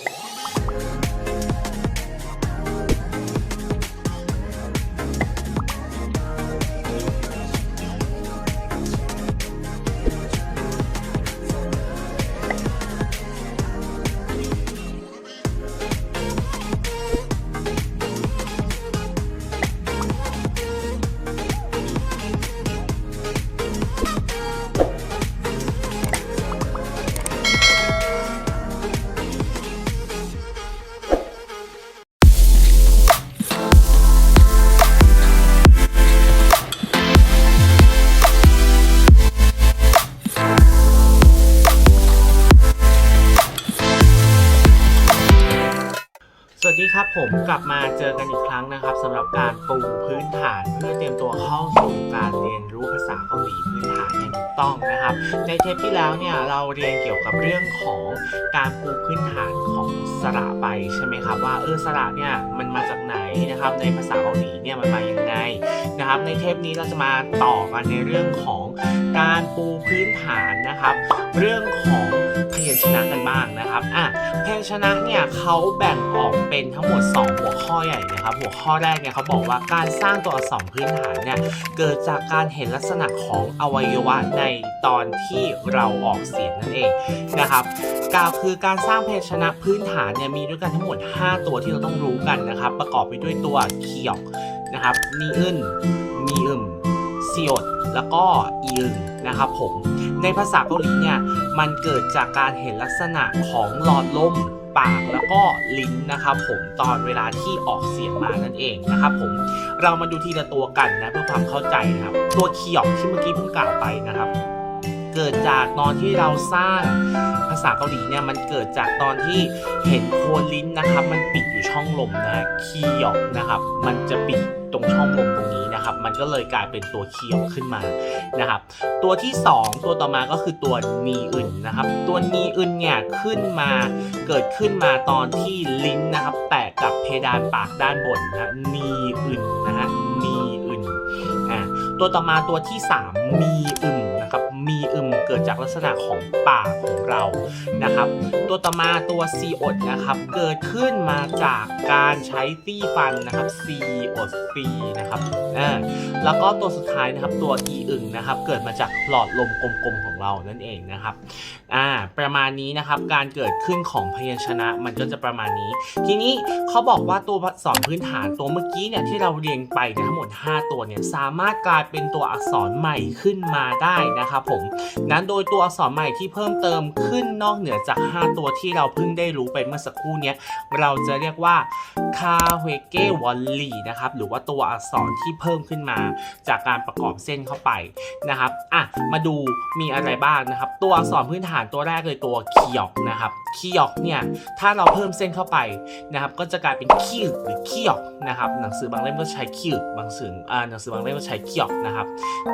Yeah. ดีครับผมกลับมาเจอกันอีกครั้งนะครับสำหรับการปูพื้นฐานเพื่อเตรียมตัวเข้าสู่การเรียนรู้ภาษาเกาหลีพื้นฐานอย่างถูกต้องนะครับ ในเทปที่แล้วเนี่ยเราเรียนเกี่ยวกับเรื่องของการปูพื้นฐานของสระไปใช่ไหมครับว่าเออสระเนี่ยมันมาจากไหนนะครับในภาษาเกาหลีเนี่ยมันมายังไงนะครับในเทปนี้เราจะมาต่อกันในเรื่องของ การปูพื้นฐานนะครับ เรื่องของพยัญชนะกันบ้างนะครับอะพยัญชนะเนี่ยเขาแบ่งออกเป็นทั้งหมด 2 หัวข้อใหญ่นะครับ หัวข้อแรกเนี่ยเขาบอกว่าการสร้างตัวอักษรพื้นฐานเนี่ยเกิดจากการเห็นลักษณะของอวัยวะในตอนที่เราออกเสียงนั่นเองนะครับกล่าวคือการสร้างพยัญชนะพื้นฐานเนี่ยมีด้วยกันทั้งหมด 5 ตัวที่เราต้องรู้กันนะครับ ประกอบไปด้วยตัวเคียกนะครับนีอึนมีอึม ซีอดแล้วก็อีลึงนะครับผม ในภาษาเกาหลีเนี่ย มันเกิดจากการเห็นลักษณะของหลอดลมปากแล้วก็ลิ้นนะครับผมตอนเวลาที่ออกเสียงมานั่นเองนะครับผมเรามาดูทีละตัวกันนะเพื่อความเข้าใจนะครับ ตัวเคียบที่เมื่อกี้เพิ่งกล่าวไปนะครับ เกิดจากตอนที่เราสร้างภาษาเกาหลีเนี่ยมันเกิดจากตอนที่เห็นโคนลิ้นนะครับ มันปิดอยู่ช่องลมนะคียอกนะครับ มันจะปิดตรงช่องลมตรงนี้นะครับ มันก็เลยกลายเป็นตัวคียอกขึ้นมานะครับ ตัวที่ 2 ตัวต่อมาก็คือตัวนีอึนนะครับ ตัวนีอึนเนี่ยขึ้นมาเกิดขึ้นมาตอนที่ลิ้นนะครับ แตะกับเพดานปากด้านบนนะฮะนีอึนนะฮะนีอึนอ่าตัวต่อมาตัวที่ 3 มีอึมนะครับ มีอึม เกิดจากลักษณะของปากของเรานะครับ ตัวต่อมาตัวซีอดนะครับ เกิดขึ้นมาจากการใช้ตี้ฟันนะครับซีอดซีนะครับอ่าแล้วก็ตัวสุดท้ายนะครับตัว e อึ่งนะครับ เกิดมาจากหลอดลมกลมๆของเรานั่นเองนะครับอ่าประมาณนี้นะครับการเกิดขึ้นของพยัญชนะมันก็จะประมาณนี้ ทีนี้เขาบอกว่าตัวสอนพื้นฐานตัวเมื่อกี้เนี่ยที่เราเรียนไปนะทั้งหมด 5 ตัวเนี่ยสามารถกลายเป็นตัวอักษรใหม่ขึ้นมาได้นะครับผมนั้นโดยตัวอักษรใหม่ที่เพิ่มเติมขึ้นนอกเหนือจาก 5 ตัวที่เราเพิ่งได้รู้ไปเมื่อสักครู่นี้เราจะเรียกว่าคาเวเกวอลลีนะครับหรือว่าตัวอักษรที่เพิ่มขึ้นมาจากการประกอบเส้นเข้าไปนะครับอะมาดูมีอะไรบ้างนะครับ ตัวอักษรพื้นฐานตัวแรกเลยตัวคียอกนะครับคียอกเนี่ยถ้าเราเพิ่มเส้นเข้าไปนะครับก็จะกลายเป็นคิวหรือคียอกนะครับหนังสือบางเล่มก็ใช้คิวบางสื่ออ่าหนังสือบางเล่มก็ใช้คียอกนะครับ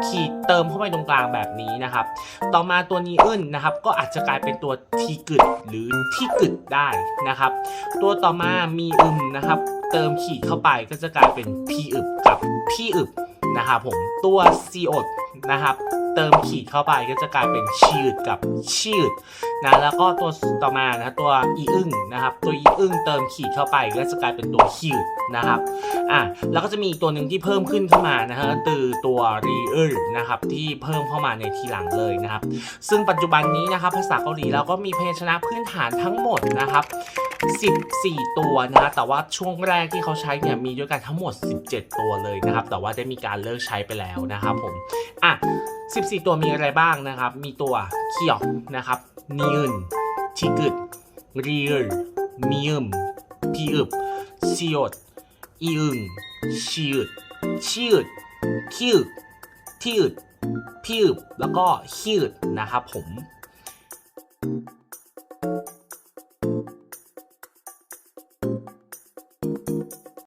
ขีดเติมเข้าไปตรงกลางแบบนี้นะครับต่อมาตัวนีเอิญนนะครับก็อาจจะกลายเป็นตัวทีกึดหรือที่กึดได้นะครับ ตัวต่อมามีอึมนะครับ เติมขีดเข้าไปก็จะกลายเป็นพีอึบกับพี่อึบนะครับผมตัวซีอดนะครับเติมขีดเข้าไปก็จะกลายเป็นชีดกับชีดนะแล้วก็ตัวต่อมานะตัวอีอึ้งนะครับตัวอีอึ้งเติมขีดเข้าไปก็จะกลายเป็นตัวขีดนะครับอะแล้วก็จะมีตัวหนึ่งที่เพิ่มขึ้นเข้ามานะฮะคือตัวรีเออร์นะครับที่เพิ่มเข้ามาในทีหลังเลยนะครับ ซึ่งปัจจุบันนี้นะครับภาษาเกาหลีเราก็มีเพชนะพื้นฐานทั้งหมดนะครับ14 ตัวนะแต่ว่าช่วงแรกที่เขาใช้เนี่ยมีด้วยกันทั้งหมด 17 ตัวเลยนะครับ แต่ว่าได้มีการเลิกใช้ไปแล้วนะครับผมอะ14 ตัวมีอะไรบ้างนะครับ มีตัวเคียกนะครับ นียนทิกึดรียลมีมพีอึบซีอดอีอึงชีอึดชีอึดคิอุดที่อึดพี่อึบแล้วก็ฮีอึดนะครับผม